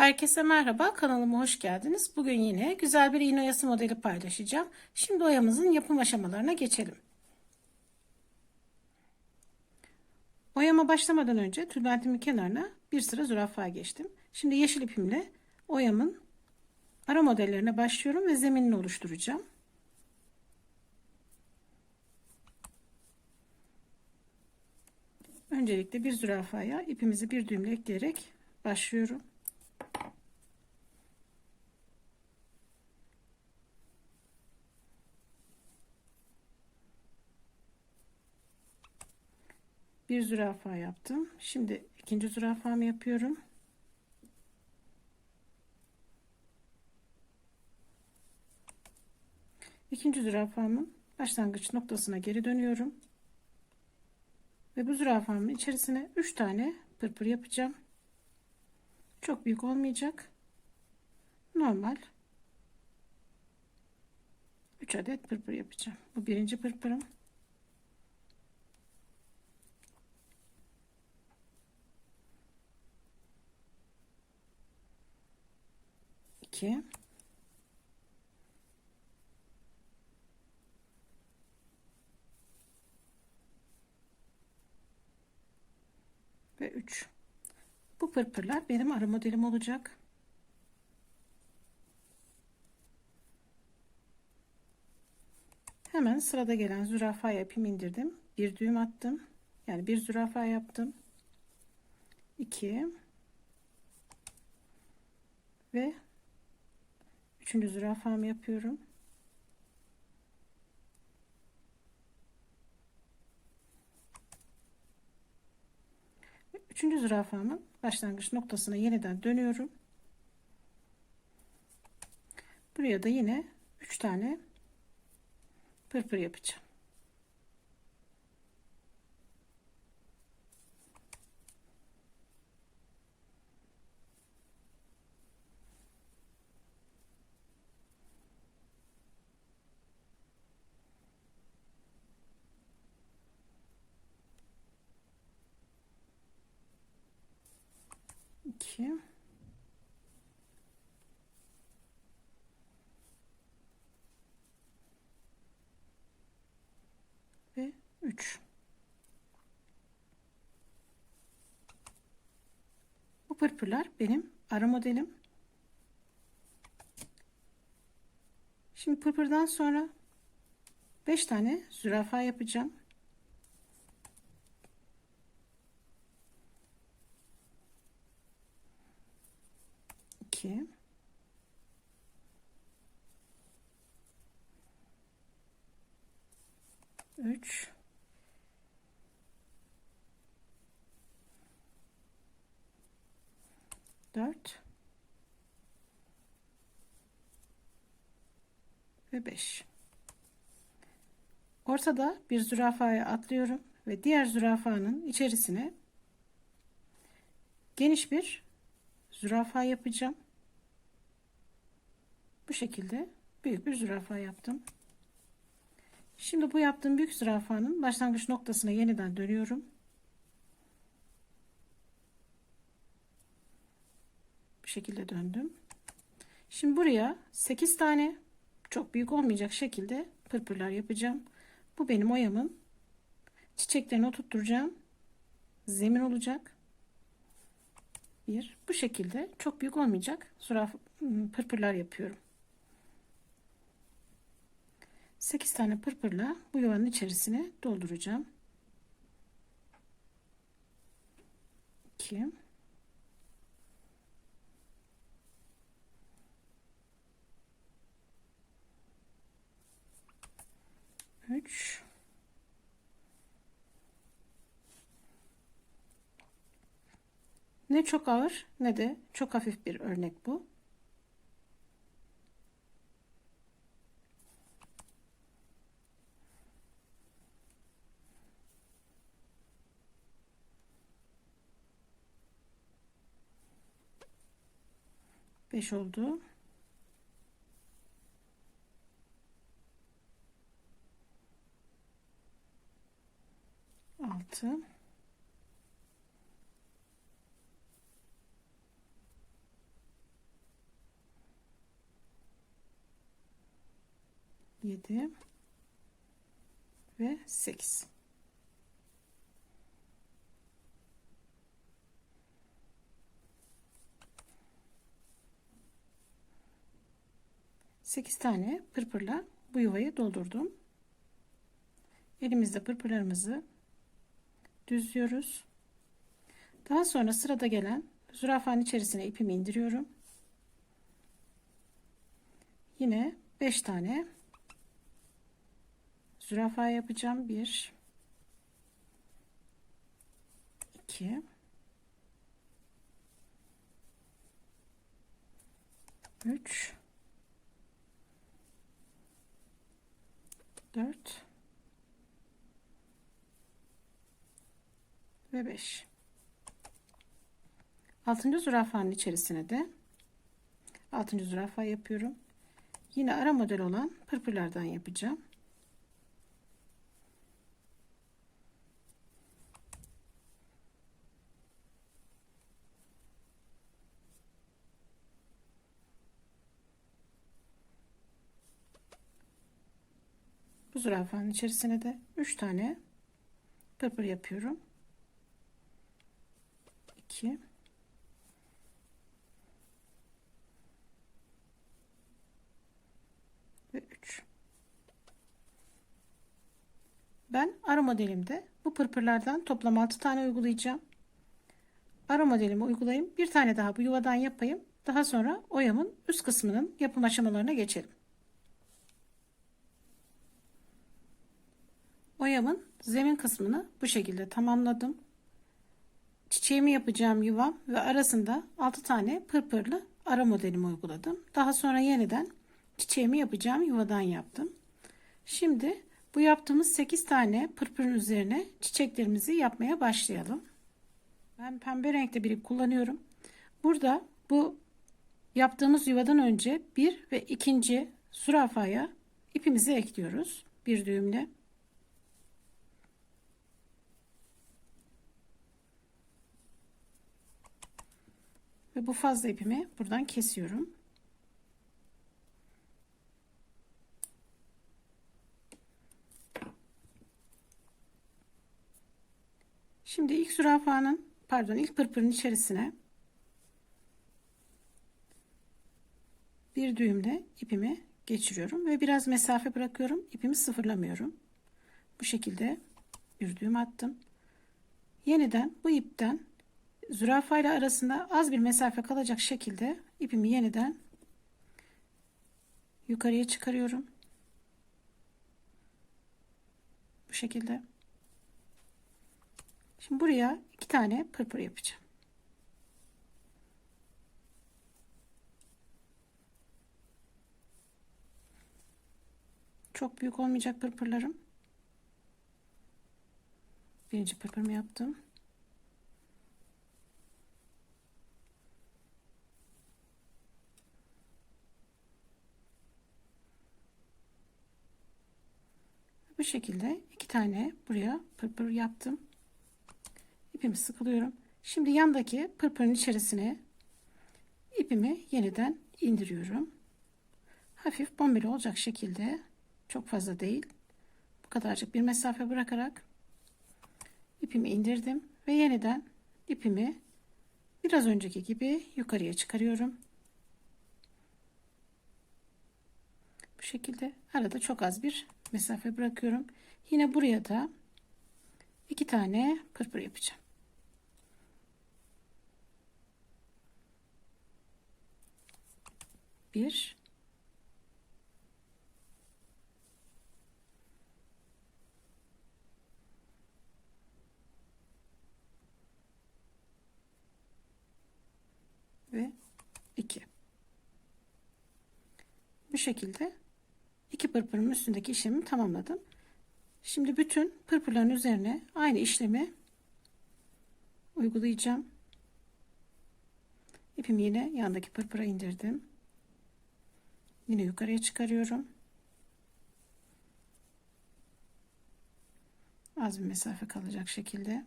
Herkese merhaba, kanalıma hoş geldiniz. Bugün yine güzel bir iğne oyası modeli paylaşacağım. Şimdi oyamızın yapım aşamalarına geçelim. Oyama başlamadan önce tülbentimin kenarına bir sıra zürafa geçtim. Şimdi yeşil ipimle oyamın ara modellerine başlıyorum ve zeminini oluşturacağım. Öncelikle bir zürafaya ipimizi bir düğümle ekleyerek başlıyorum. Bir zürafa yaptım. Şimdi ikinci zürafamı yapıyorum. İkinci zürafamın başlangıç noktasına geri dönüyorum. Ve bu zürafamın içerisine 3 tane pırpır yapacağım. Çok büyük olmayacak. Normal 3 adet pırpır yapacağım. Bu birinci pırpırım. 2 ve 3 bu pırpırlar benim ara modelim olacak. Hemen sırada gelen zürafa yapayım indirdim. Bir düğüm attım. Yani bir zürafa yaptım. 2 ve Üçüncü zürafamı yapıyorum. Üçüncü zürafamın başlangıç noktasına yeniden dönüyorum. Buraya da yine üç tane pırpır yapacağım. 2 ve 3 bu pırpırlar benim ara modelim. Şimdi pırpırdan sonra 5 tane zürafa yapacağım 2 3 4 ve 5 ortada bir zürafaya atlıyorum ve diğer zürafanın içerisine geniş bir zürafa yapacağım. Bu şekilde büyük bir zürafa yaptım. Şimdi bu yaptığım büyük zürafanın başlangıç noktasına yeniden dönüyorum. Bu şekilde döndüm. Şimdi buraya 8 tane çok büyük olmayacak şekilde pırpırlar yapacağım. Bu benim oyamın çiçeklerini oturtturacağım zemin olacak. Bir bu şekilde çok büyük olmayacak züraf pırpırlar yapıyorum. 8 tane pırpırla bu yuvanın içerisine dolduracağım. 2 3 Ne çok ağır ne de çok hafif bir örnek bu. 5 oldu. Altı. Yedi. Ve sekiz. 8 tane pırpırla bu yuvayı doldurdum. Elimizde pırpırlarımızı düzlüyoruz. Daha sonra sırada gelen zürafanın içerisine ipimi indiriyorum. Yine 5 tane zürafa yapacağım. 1 2 3 4 ve 5 altıncı zürafanın içerisine de altıncı zürafa yapıyorum. Yine ara model olan pırpırlardan yapacağım bu zürafanın içerisine de 3 tane pırpır yapıyorum. 2 ve 3 ben ara modelimde bu pırpırlardan toplam 6 tane uygulayacağım. Ara modelimi uygulayayım. Bir tane daha bu yuvadan yapayım. Daha sonra oyamın üst kısmının yapım aşamalarına geçelim oyamın zemin kısmını bu şekilde tamamladım çiçeğimi yapacağım yuvam ve arasında 6 tane pırpırlı ara modelimi uyguladım. Daha sonra yeniden çiçeğimi yapacağım yuvadan yaptım. Şimdi bu yaptığımız 8 tane pırpırın üzerine çiçeklerimizi yapmaya başlayalım. Ben pembe renkte bir ip kullanıyorum. Burada bu yaptığımız yuvadan önce bir ve ikinci zürafaya ipimizi ekliyoruz. Bir düğümle. Ve bu fazla ipimi buradan kesiyorum. Şimdi ilk zürafanın pardon ilk pırpırın içerisine bir düğümle ipimi geçiriyorum ve biraz mesafe bırakıyorum. İpimi sıfırlamıyorum. Bu şekilde bir düğüm attım. Yeniden bu ipten zürafa ile arasında az bir mesafe kalacak şekilde ipimi yeniden yukarıya çıkarıyorum. Bu şekilde. Şimdi buraya iki tane pırpır yapacağım. Çok büyük olmayacak pırpırlarım. Birinci pırpırımı yaptım. Bu şekilde iki tane buraya pırpır yaptım. İpimi sıkılıyorum. Şimdi yandaki pırpırın içerisine ipimi yeniden indiriyorum. Hafif bombeli olacak şekilde çok fazla değil. Bu kadarcık bir mesafe bırakarak ipimi indirdim ve yeniden ipimi biraz önceki gibi yukarıya çıkarıyorum. Şekilde arada çok az bir mesafe bırakıyorum. Yine buraya da iki tane pırpır yapacağım. Bir ve iki. Bu şekilde iki pırpırın üstündeki işlemi tamamladım. Şimdi bütün pırpırların üzerine aynı işlemi uygulayacağım. İpimi yine yandaki pırpıra indirdim. Yine yukarıya çıkarıyorum. Az bir mesafe kalacak şekilde.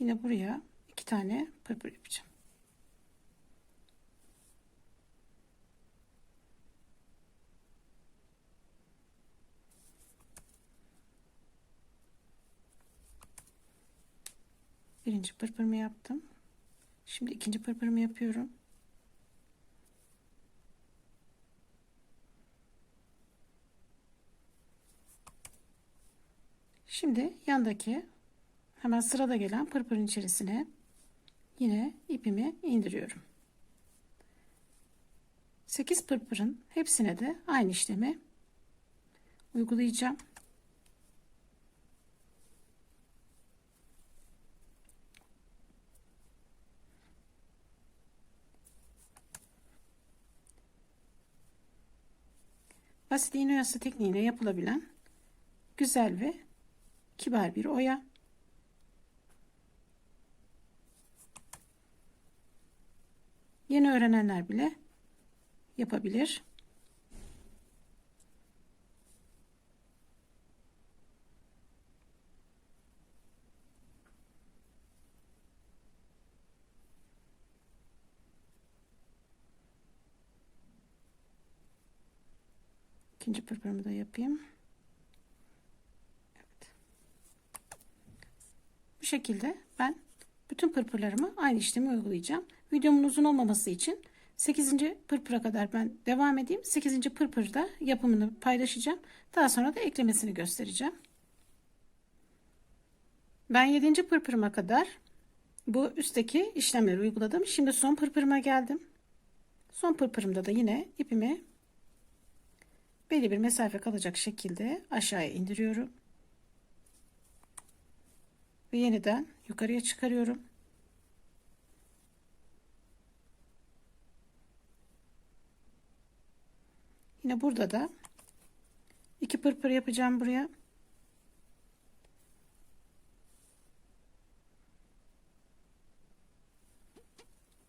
Yine buraya iki tane pırpır yapacağım. Birinci pırpırımı yaptım. Şimdi ikinci pırpırımı yapıyorum. Şimdi yandaki hemen sırada gelen pırpırın içerisine yine ipimi indiriyorum. 8 pırpırın hepsine de aynı işlemi uygulayacağım. Basit iğne oyası tekniğiyle yapılabilen güzel ve kibar bir oya. Yeni öğrenenler bile yapabilir. İkinci pırpırımı da yapayım. Evet. Bu şekilde ben bütün pırpırlarımı aynı işlemi uygulayacağım. Videomun uzun olmaması için 8. pırpıra kadar ben devam edeyim. 8. pırpırda yapımını paylaşacağım. Daha sonra da eklemesini göstereceğim. Ben 7. pırpırıma kadar bu üstteki işlemleri uyguladım. Şimdi son pırpırıma geldim. Son pırpırımda da yine ipimi belli bir mesafe kalacak şekilde aşağıya indiriyorum. Ve yeniden yukarıya çıkarıyorum. Yine burada da iki pırpır yapacağım buraya.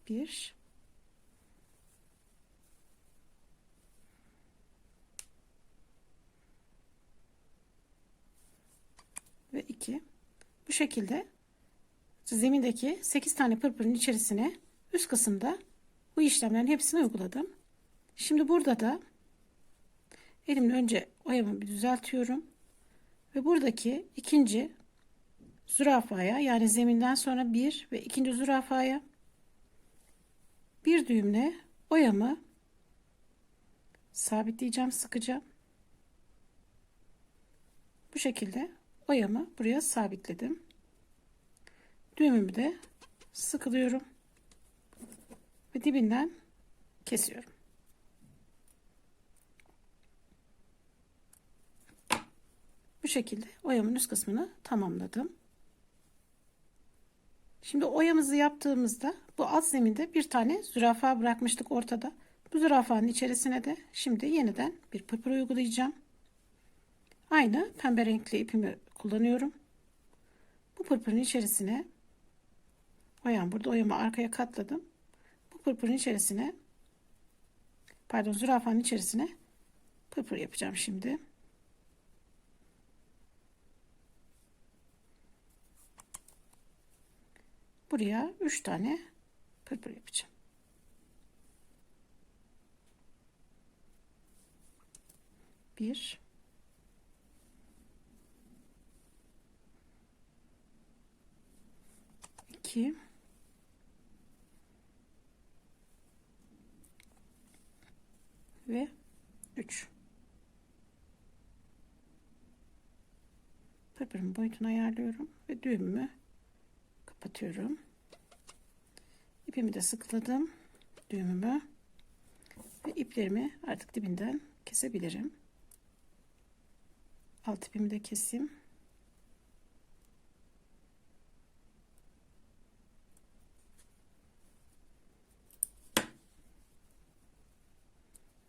Bir. Ve iki. Bu şekilde zemindeki 8 tane pırpırın içerisine üst kısımda bu işlemlerin hepsini uyguladım. Şimdi burada da Elimle önce oyamı bir düzeltiyorum. Ve buradaki ikinci zürafaya yani zeminden sonra bir ve ikinci zürafaya bir düğümle oyamı sabitleyeceğim sıkıca. Bu şekilde oyamı buraya sabitledim. Düğümümü de sıkılıyorum ve dibinden kesiyorum. Bu şekilde oyamın üst kısmını tamamladım. Şimdi oyamızı yaptığımızda bu alt zeminde bir tane zürafa bırakmıştık ortada. Bu zürafanın içerisine de şimdi yeniden bir pırpır uygulayacağım. Aynı pembe renkli ipimi kullanıyorum. Bu pırpırın içerisine oyam burada oyamı arkaya katladım. Bu pırpırın içerisine pardon zürafanın içerisine pırpır yapacağım şimdi. buraya 3 tane pırpır yapacağım. Bir, iki, ve üç. Pırpırın boyutunu ayarlıyorum ve düğümümü kapatıyorum. İpimi de sıkladım. Düğümümü. Ve iplerimi artık dibinden kesebilirim. Alt ipimi de keseyim.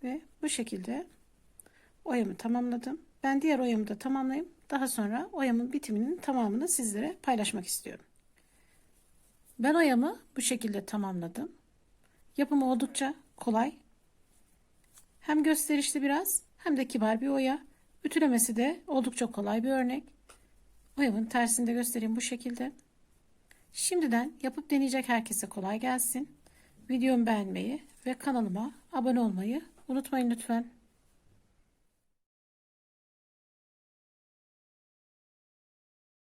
Ve bu şekilde oyamı tamamladım. Ben diğer oyamı da tamamlayayım. Daha sonra oyamın bitiminin tamamını sizlere paylaşmak istiyorum. Ben oyamı bu şekilde tamamladım. Yapımı oldukça kolay. Hem gösterişli biraz hem de kibar bir oya. Ütülemesi de oldukça kolay bir örnek. Oyamın tersini de göstereyim bu şekilde. Şimdiden yapıp deneyecek herkese kolay gelsin. Videomu beğenmeyi ve kanalıma abone olmayı unutmayın lütfen.